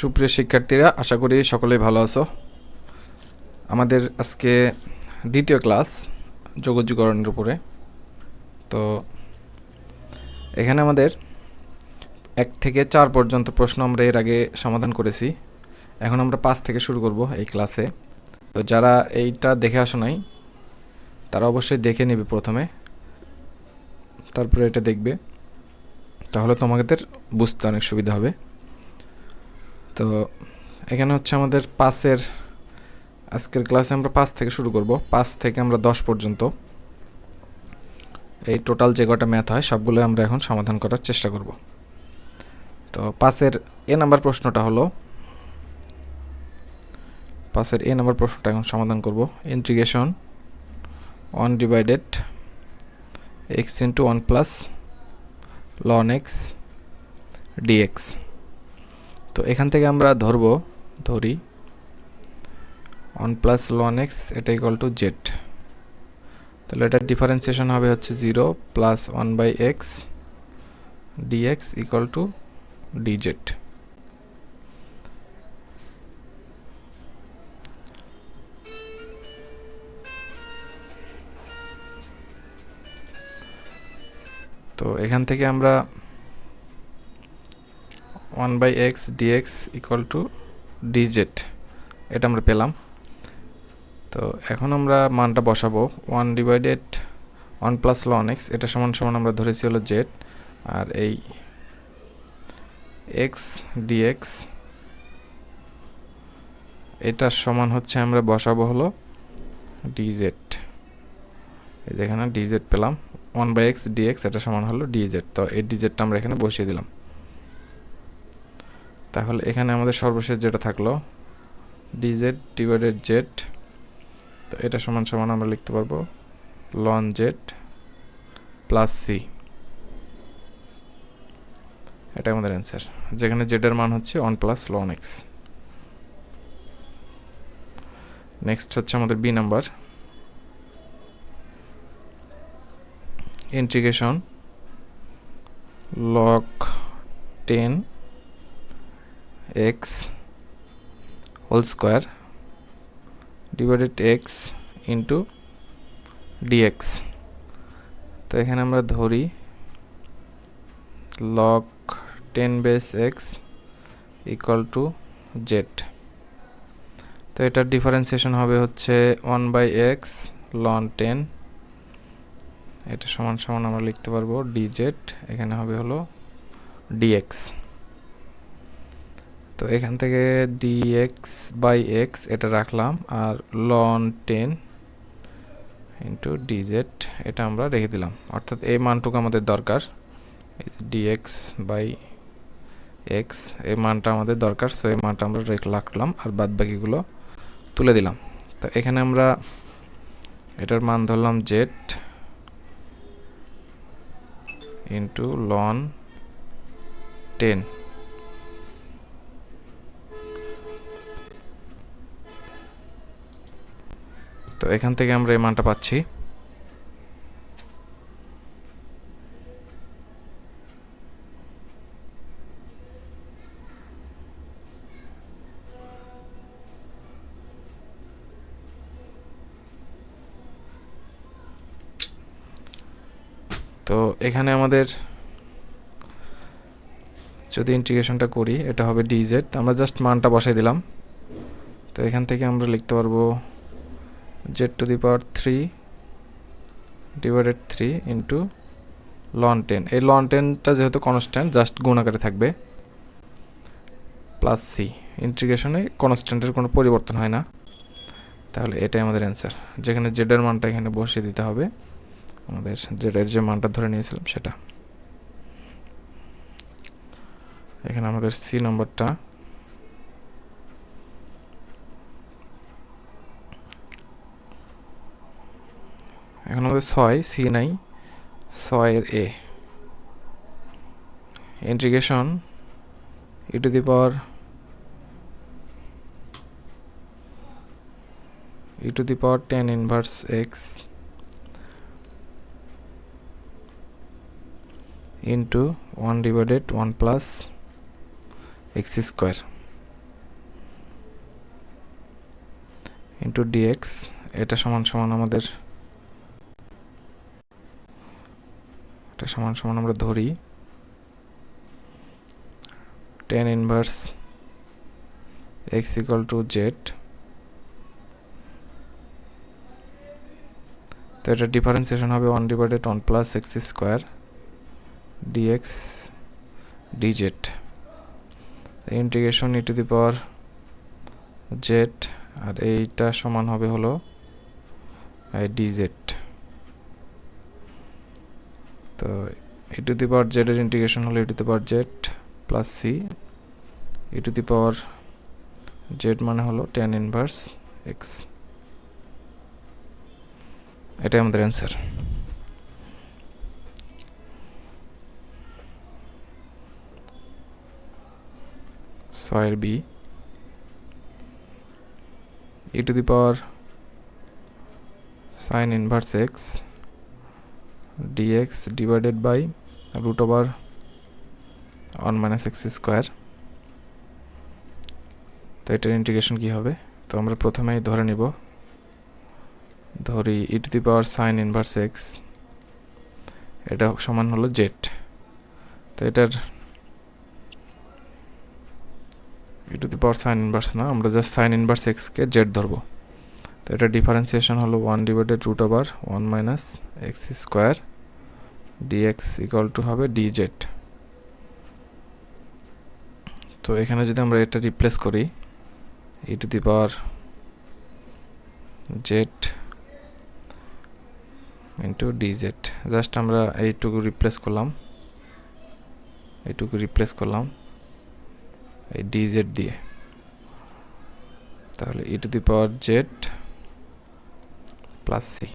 সুপ্রিয় শিক্ষার্থীরা, আশা করি সকলেই ভালো আছো। আমাদের আজকে দ্বিতীয় ক্লাস যোগাযোগকরণের উপরে। তো এখানে আমাদের এক থেকে চার পর্যন্ত প্রশ্ন আমরা এর আগে সমাধান করেছি। এখন আমরা পাঁচ থেকে শুরু করব এই ক্লাসে। তো যারা এইটা দেখে আসো নাই, তারা অবশ্যই দেখে নেবে প্রথমে। তারপরে এটা দেখবে। তাহলে তোমাদের বুঝতে অনেক সুবিধা হবে। তো এখানে হচ্ছে আমাদের পাঁচের আজকের ক্লাসে আমরা পাঁচ থেকে শুরু করব। পাঁচ থেকে আমরা দশ পর্যন্ত। এই টোটাল যে কটা ম্যাথ হয়, সবগুলো আমরা এখন সমাধান করার চেষ্টা করব। তো পাঁচের এ নাম্বার প্রশ্নটা হলো, পাঁচের এ নাম্বার প্রশ্নটা এখন সমাধান করব। Integration one divided x into one plus ln x dx তো এখান থেকে আমরা ধরব, ধরি ওয়ান প্লাস লন এক্স এটা ইকুয়াল টু জেড তাহলে এটার ডিফারেন্সিয়েশন হবে হচ্ছে zero plus one by x dx equal to dz তো এখান থেকে আমরা one by x dx equal to dz. এটা আমরা পেলাম। তো এখন আমরা মানটা বসাবো। One divided one plus ln x, এটা সমান সমান আমরা ধরেছি হলো জেড। আর এই এক্স ডিএক্স এটার সমান হচ্ছে আমরা বসাবো হলো ডিজেড। এই যেখানে ডিজেড পেলাম। ওয়ান বাই এক্স ডিএক্স, এটা সমান হলো ডিজেড। তো এই ডিজেডটা আমরা এখানে বসিয়ে দিলাম। তাহলে এখানে আমাদের সর্বশেষ যেটা থাকল ডিজেড ডিভাইডেড জেড তো এটা সমান সমান আমরা লিখতে পারব লন জেড প্লাস সি এটা আমাদের অ্যান্সার যেখানে জেডের মান হচ্ছে one plus ln x next হচ্ছে আমাদের B number integration log ten x whole square divided x into dx তো এখানে আমরা ধরি log ten base x equal to z তো এটার ডিফারেন্সিয়েশন হবে হচ্ছে one by x ln ten এটা সমান সমান আমরা লিখতে পারব ডিজেড এখানে হবে হলো ডিএক্স তো এখান থেকে ডিএক্স বাই এক্স এটা রাখলাম, আর লন টেন ইন্টু ডিজেড এটা আমরা রেখে দিলাম। অর্থাৎ এই মানটুকু আমাদের দরকার। ডিএক্স বাই এক্স এই মানটা আমাদের দরকার সো এই মানটা আমরা রেখে রাখলাম, আর বাদ বাকিগুলো তুলে দিলাম। তো এখানে আমরা এটার মান ধরলাম জেড ইন্টু লন টেন তো এখান থেকে আমরা এই মানটা পাচ্ছি। তো এখানে আমাদের যদি ইন্টিগ্রেশনটা করি, এটা হবে ডিজেড আমরা জাস্ট মানটা বসাই দিলাম। তো এখান থেকে আমরা লিখতে পারব z to the power three divided three into ln tan. এই লন টেনটা যেহেতু কনস্ট্যান্ট জাস্ট গুণ আকারে থাকবে। প্লাস সি ইন্টিগ্রেশনে কনস্ট্যান্টের কোনো পরিবর্তন হয় না। তাহলে এটাই আমাদের অ্যান্সার যেখানে জেডের মানটা এখানে বসিয়ে দিতে হবে, আমাদের জেডের যে মানটা ধরে নিয়েছিলাম সেটা। এখানে আমাদের সি নম্বরটা এখন আমাদের ছয় সি নাই ছয়ের A integration e to the power e to the power tan inverse x into one divided one plus x square into dx এটা সমান সমান আমাদের এটা সমান সমান আমরা ধরি। Tan inverse x equal to z তো এটা ডিফারেন্সিয়েশন হবে one divided one plus x square dx dz integration e to the power z আর এইটা সমান হবে হলো ডিজেড তো ই টু দি পাওয়ার জেডের ইন্টিগ্রেশন হলো e to the power z plus C e to the power z মানে হলো টেন ইনভার্স এক্স এটাই আমাদের অ্যান্সার ছয়ের B e to the power sine inverse x dx divided by root over one minus x square তো এটার integration কী হবে? তো আমরা প্রথমেই ধরে নিব। ধরি e to the power sine inverse x এটা সমান হলো জেড তো এটার e to the power sine inverse না, আমরা জাস্ট সাইন ইনভার্স এক্সকে জেড ধরবো। তো এটা ডিফারেন্সিয়েশন হলো one divided root over one minus x square dx equal to হবে ডি জেড তো এখানে যদি আমরা এটা রিপ্লেস করি e to the power z into dz just আমরা এইটুকু রিপ্লেস করলাম, এইটুকু রিপ্লেস করলাম এই ডিজেড দিয়ে। তাহলে e to the power z plus C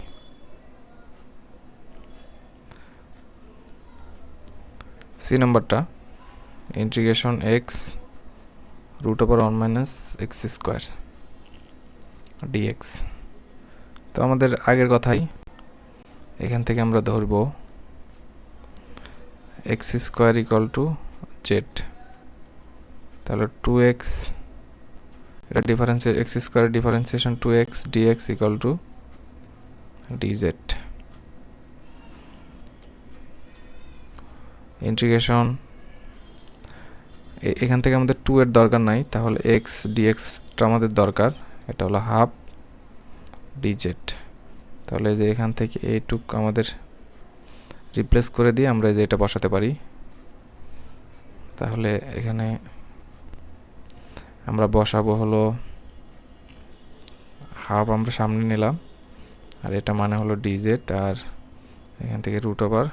C নাম্বারটা integration x root over one minus x square dx তো আমাদের আগের কথাই, এখান থেকে আমরা ধরব x square equal to z তাহলে টু এক্স এটা difference x square differentiation two x dx equal to dz integration এখান থেকে আমাদের টু এর দরকার নাই, তাহলে এক্স ডিএক্সটা আমাদের দরকার। এটা হলো হাফ ডিজেড তাহলে যে এখান থেকে এইটুক আমাদের রিপ্লেস করে দিয়ে আমরা যে এটা বসাতে পারি। তাহলে এখানে আমরা বসাবো হলো হাফ আমরা সামনে নিলাম, আর এটা মানে হলো ডিজেড আর এখান থেকে root over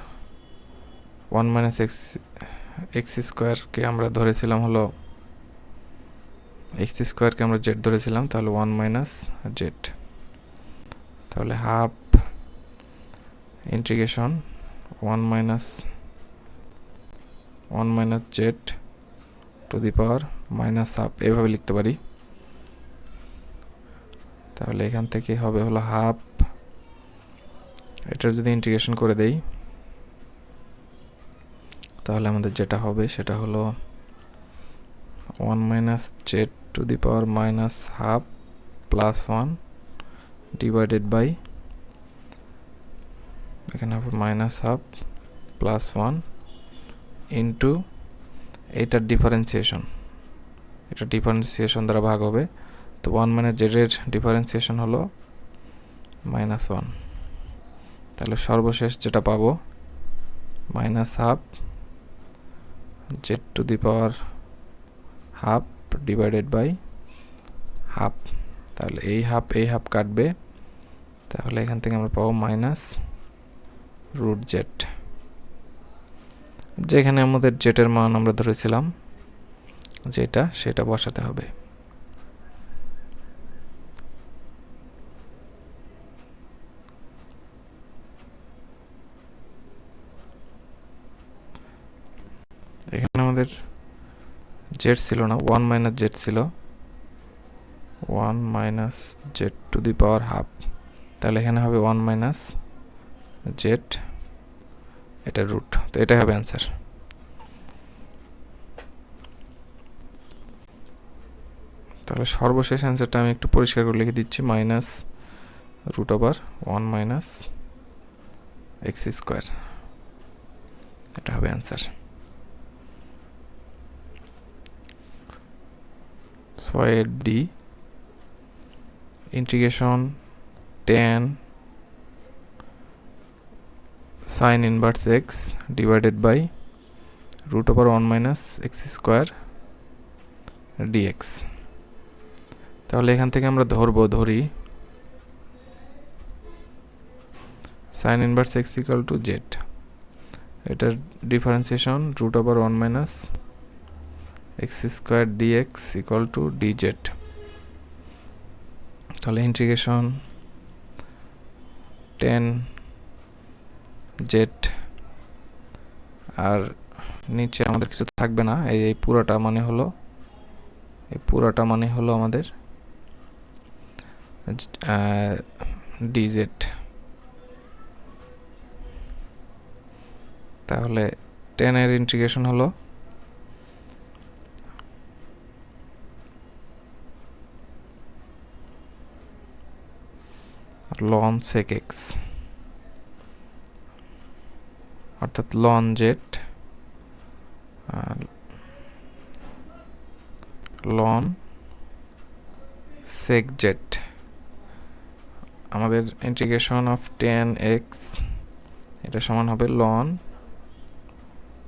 one minus x x স্কোয়ারকে আমরা ধরেছিলাম হলো এক্স স্কোয়ারকে আমরা জেড ধরেছিলাম, তাহলে ওয়ান মাইনাস জেড তাহলে half integration one minus one minus z to the power minus half এভাবে লিখতে পারি। তাহলে এখান থেকে হবে হলো হাফ এটার যদি ইন্টিগ্রেশন করে দেই তাহলে আমাদের যেটা হবে সেটা হলো one minus z to the power minus half plus one divided by এখানে হবে minus half plus one into এইটার ডিফারেন্সিয়েশন এটা ডিফারেন্সিয়েশন দ্বারা ভাগ হবে। তো ওয়ান মাইনাস জেডের ডিফারেন্সিয়েশন হলো মাইনাস ওয়ান তাহলে সর্বশেষ যেটা পাবো minus half z to the power half divided by half তাহলে এই হাফ এই হাফ কাটবে। তাহলে এখান থেকে আমরা পাবো মাইনাস রুট জেড যেখানে আমাদের জেটের মান আমরা ধরেছিলাম, যেটা সেটা বসাতে হবে এখানে আমাদের জেড ছিল না, ওয়ান মাইনাস জেড ছিল। One minus z to the power half. তাহলে এখানে হবে ওয়ান মাইনাস জেড, এটা রুট। তো এটাই হবে অ্যান্সার। তাহলে সর্বশেষ অ্যান্সারটা আমি একটু পরিষ্কার করে লিখে দিচ্ছি, minus root over one minus x square. এটা হবে অ্যান্সার। ছয়ের D integration tan sine inverse x divided by root over one minus x square dx তাহলে এখান থেকে আমরা ধরবো, ধরি sine inverse x equal to z এটার differentiation root over one minus x square dx equal to d z তাহলে integration tan z. আর নিচে আমাদের কিছু থাকবে না, এই এই পুরোটা মানে হলো, এই পুরোটা মানে হলো আমাদের ডিজেড। তাহলে টেনের ইন্টিগ্রেশন হলো লন সেক এক্স অর্থাৎ ln z ln sec z আমাদের ইন্টিগ্রেশন অফ টেন এক্স এটা সমান হবে লন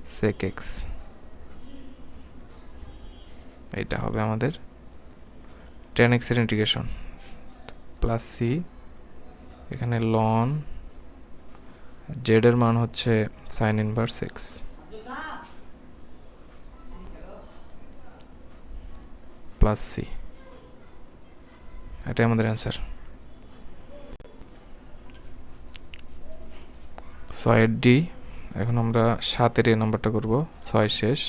সেক এক্স এইটা হবে আমাদের টেন এক্সের ইন্টিগ্রেশন প্লাস সি এখানে লন জেডের মান হচ্ছে sine inverse x plus C এটাই আমাদের অ্যান্সার ছয়ের ডি এখন আমরা সাতের এই নাম্বারটা করব। ছয় শেষ।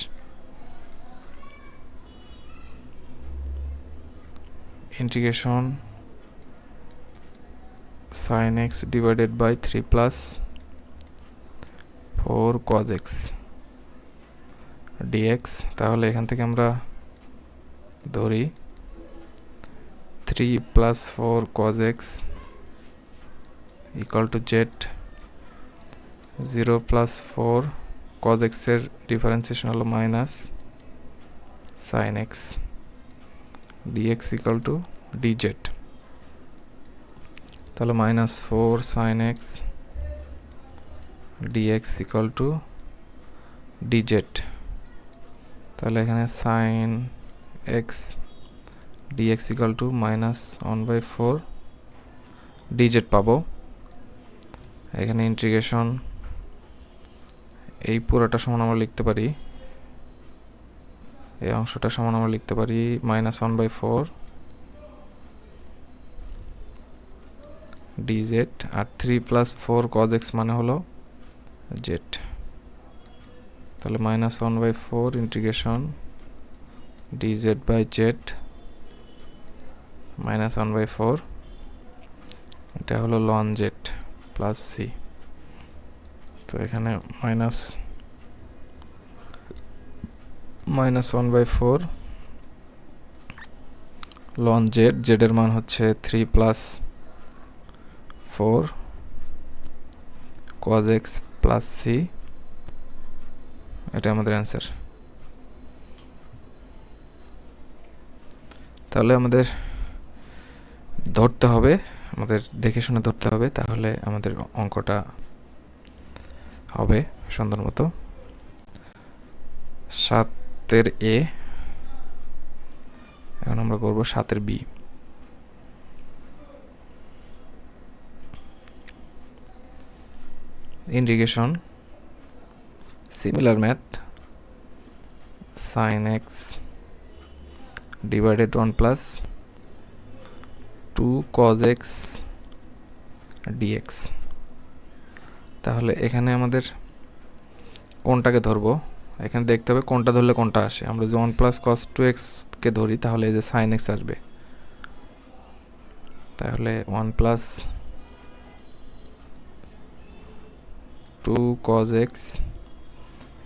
Integration sine x divided by three plus four cos x dx তাহলে এখান থেকে আমরা ধরি three plus four cos x equal to z zero plus four cos এক্সের ডিফারেন্সিয়েশন হলো minus sine x dx equal to dz তাহলে minus four sine x dx equal to dz তাহলে এখানে sine x dx equal to minus one by four dz পাবো। এখানে integration এই পুরোটা সমান আমরা লিখতে পারি। এই অংশটা সমান আমরা লিখতে পারি minus one by four dz R three plus four cos x মানে হলো জেড তাহলে minus one by four integration dz by z minus one by four এটা হলো লন জেড প্লাস সি তো এখানে minus minus one by four ln z জেডের মান হচ্ছে three plus four cos x plus C এটা আমাদের answer তাহলে আমাদের ধরতে হবে, আমাদের দেখে শুনে ধরতে হবে, তাহলে আমাদের অঙ্কটা হবে সুন্দর মতো। সাতের এ এখন আমরা করব সাতের B integration similar math, sin x divided 1 plus 2 cos x dx তাহলে এখানে আমাদের কোনটাকে ধরবো। এখানে দেখতে হবে কোনটা ধরলে কোনটা আসে। আমরা যদি ওয়ান প্লাস কস টু এক্সকে ধরি, তাহলে এই যে সাইন এক্স আসবে। তাহলে one plus two cos x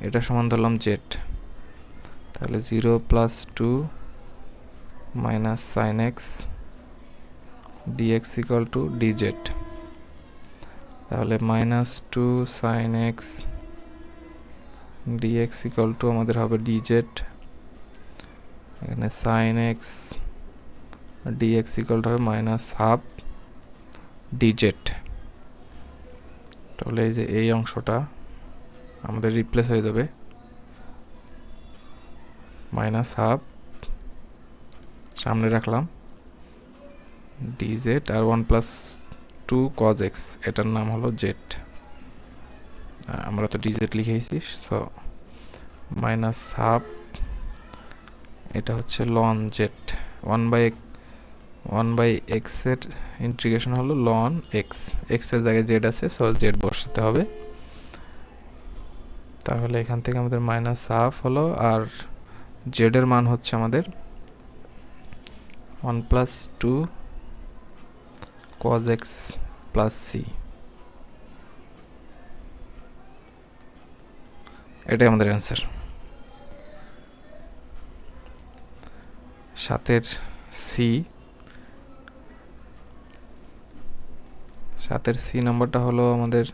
এটা সমান ধরলাম জেড তাহলে zero plus two minus sine x d x equal to d z তাহলে minus two sine x d x equal to আমাদের হবে ডিজেড এখানে sine x d x equal to হবে minus half DZ তাহলে এই যে এই অংশটা আমাদের রিপ্লেস হয়ে যাবে। মাইনাস হাফ সামনে রাখলাম। ডিজেড আর one plus two cos x এটার নাম হলো জেড আমরা তো ডিজেড লিখেছি সো মাইনাস হাফ এটা হচ্ছে ln z one by one by এক্সের ইন্টিগ্রেশন হলো লন এক্স এক্সের জায়গায় জেড আছে সো জেড বসাতে হবে। তাহলে এখান থেকে আমাদের মাইনাস হাফ হলো, আর জেডের মান হচ্ছে আমাদের one plus two cos x plus c এটাই আমাদের অ্যান্সার সাতের সি সাতের সি নাম্বারটা হলো আমাদের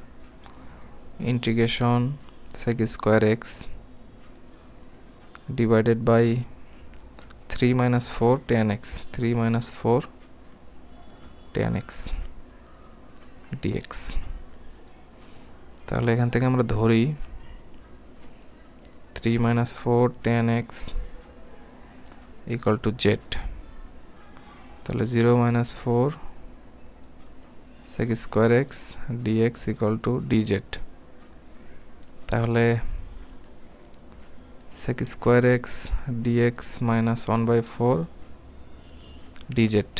integration sec square x divided by three minus four tan x three minus four tan x d x তাহলে এখান থেকে আমরা ধরি three minus four tan x equal to z তাহলে zero minus four sec square x d x equal to d z তাহলে sec square x d x minus one by four d z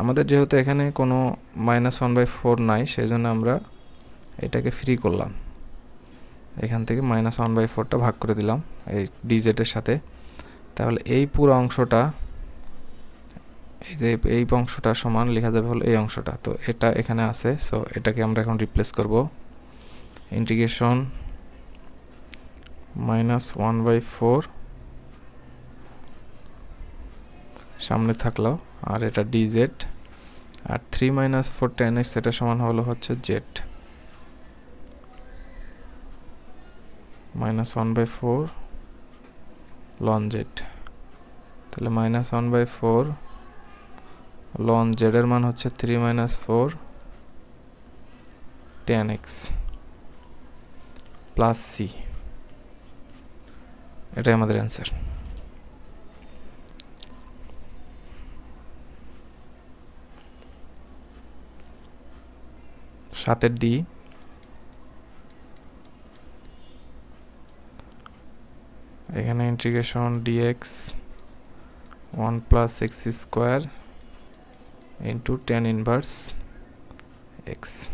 আমাদের যেহেতু এখানে কোনো minus one by four নাই সেই জন্য আমরা এটাকে ফ্রি করলাম। এখান থেকে মাইনাস ওয়ান বাই ফোরটা ভাগ করে দিলাম এই ডিজেটের সাথে। তাহলে এই পুরো অংশটা এই যে এই অংশটা সমান লেখা যাবে হলো এই অংশটা। তো এটা এখানে আছে সো এটাকে আমরা এখন রিপ্লেস করব। Integration minus one by four সামনে থাকল, আর এটা ডিজেড আর three minus four tan x এটা সমান হলো হচ্ছে z minus one by four loan z তাহলে মাইনাস ওয়ান বাই ফোর লন জেডের মান হচ্ছে three minus four tan x plus c এটাই আমাদের অ্যান্সার সাতের ডি এখানে integration d x one plus x square into tan inverse x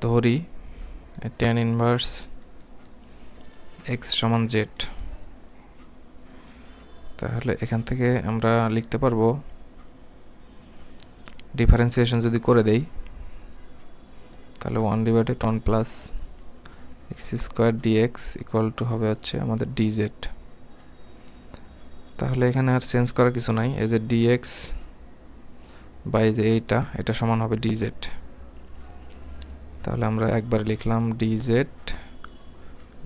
ধরি টেন ইনভার্স এক্স সমান জেড তাহলে এখান থেকে আমরা লিখতে পারব ডিফারেন্সিয়েশন যদি করে দেই, তাহলে one divided one plus x square d x equal to হবে হচ্ছে আমাদের ডিজেড তাহলে এখানে আর চেঞ্জ করার কিছু নাই। এই যে ডিএক্স বাই যে এইটা, এটা সমান হবে ডিজেড তাহলে আমরা একবার লিখলাম d z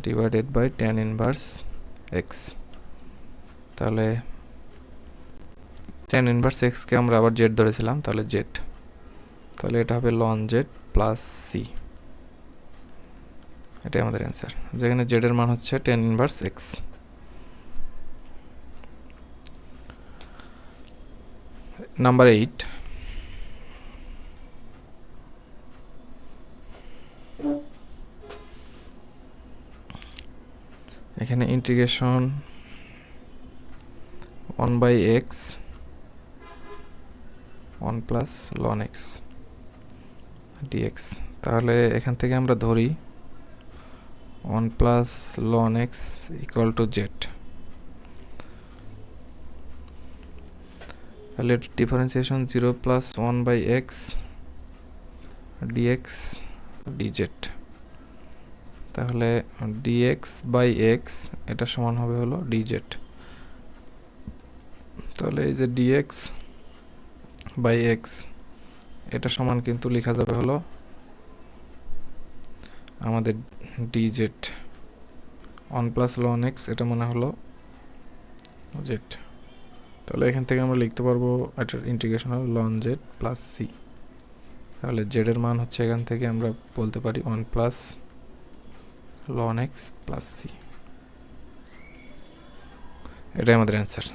divided by tan inverse x তাহলে টেন ইনভার্স এক্সকে আমরা আবার জেড ধরেছিলাম, তাহলে জেড তাহলে এটা হবে লন জেড প্লাস সি এটাই আমাদের অ্যান্সার যেখানে জেডের মান হচ্ছে tan inverse x number eight এখানে integration one by x one plus ln x dx তাহলে এখান থেকে আমরা ধরি one plus ln x equal to z তাহলে differentiation zero plus one by x dx dz তাহলে ডিএক্স বাই এক্স এটা সমান হবে হলো ডিজেড তাহলে এই যে ডিএক্স বাই এক্স এটা সমান কিন্তু লেখা যাবে হলো আমাদের d z one plus loan x এটা মনে হলো জেড তাহলে এখান থেকে আমরা লিখতে পারব এটার ইন্টিগ্রেশন হল লন জেড প্লাস সি তাহলে জেডের মান হচ্ছে এখান থেকে আমরা বলতে পারি one plus loan x plus C এটাই আমাদের অ্যান্সার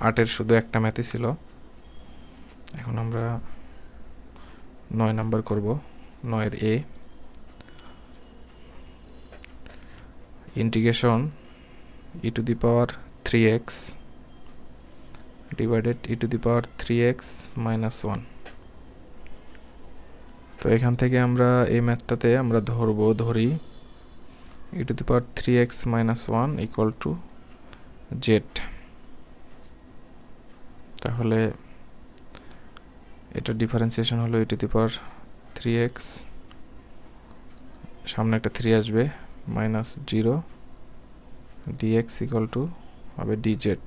আটের শুধু একটা ম্যাথই ছিল। এখন আমরা নয় নাম্বার করব। নয়ের a integration e to the power three x divided e to the power three x minus one তো এখান থেকে আমরা এই ম্যাথটাতে আমরা ধরবো, ধরি e to the power three x minus one equal to z তাহলে এটা ডিফারেন্সিয়েশন হলো e to the power three x সামনে একটা থ্রি আসবে minus zero dx equal to হবে ডিজেড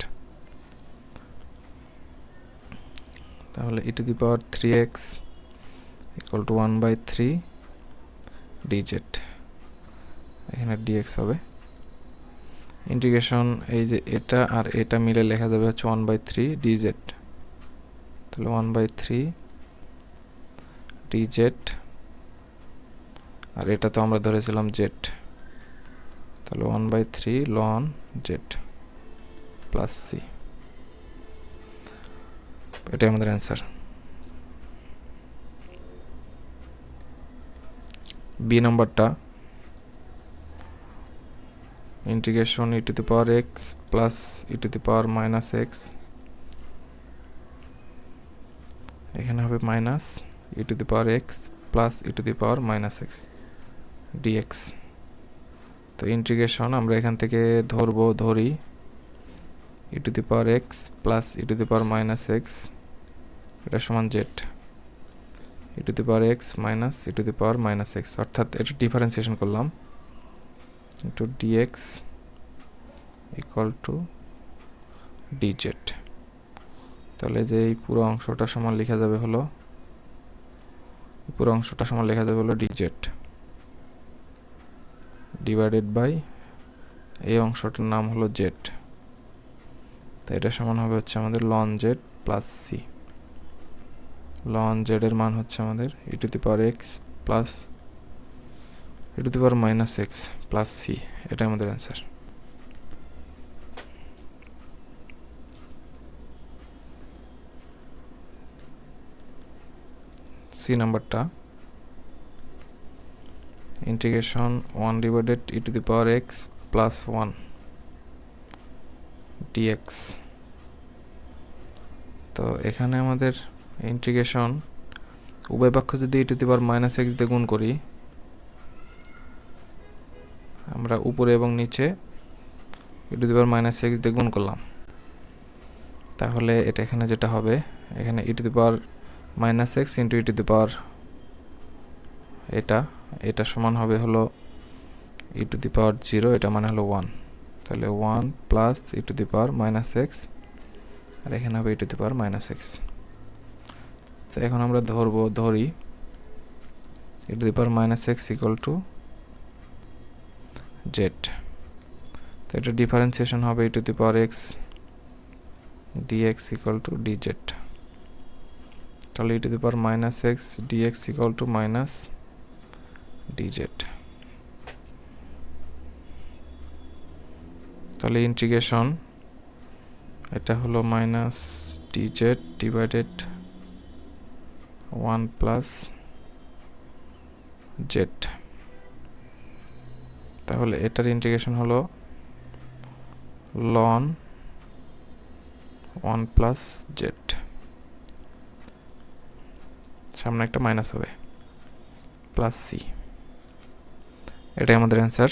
তাহলে e to the power three x equal to one by three dz এখানে dx হবে। ইন্টিগ্রেশন এই যে এটা আর এটা মিলে লেখা যাবে হচ্ছে one by three d z তাহলে one by three d z আর এটা তো আমরা ধরেছিলাম জেড তাহলে one by three loan z plus C এটাই আমাদের অ্যান্সার বি নম্বরটা integration e to the power x plus e to the power minus x এখানে হবে minus e to the power x plus e to the power minus x dx তো integration আমরা এখান থেকে ধরবো, ধরি e to the power x plus e to the power minus x এটা সমান z e to the power x minus e to the power minus x অর্থাৎ এটা ডিফারেন্সিয়েশন করলাম। Into d x equal to d z তাহলে যে এই পুরো অংশটা সমান লেখা যাবে হলো পুরো অংশটা সমান লেখা যাবে হলো ডিজেড ডিভাইডেড বাই এই অংশটার নাম হলো জেড তো এটা সমান হবে হচ্ছে আমাদের লন জেড প্লাস সি লন জেডের মান হচ্ছে আমাদের e to the power x plus e to the power minus x plus c এটা আমাদের অ্যান্সার সি নাম্বারটা। Integration one divided e to the power x plus one d x তো এখানে আমাদের ইন্টিগ্রেশন উভয় পক্ষ যদি to the power minus x দিয়ে গুণ করি, আমরা উপরে এবং নিচে e to the power minus x দিয়ে গুণ করলাম। তাহলে এটা এখানে যেটা হবে, এখানে e to the power minus x into e to the power এটা এটা সমান হবে হলো ই টু দি পাওয়ার জিরো এটা মানে হলো ওয়ান তাহলে one plus e to the power minus x আর এখানে হবে e to the power minus x তো এখন আমরা ধরবো, ধরি e to the power minus x equal to z তো এটা ডিফারেন্সিয়েশন হবে e to the power x d x equal to d z তাহলে e to the power minus x d x equal to minus d z তাহলে integration এটা হলো minus d z divided one plus z তাহলে এটার integration হলো loan one plus Z সামনে একটা minus হবে প্লাস সি এটাই আমাদের অ্যান্সার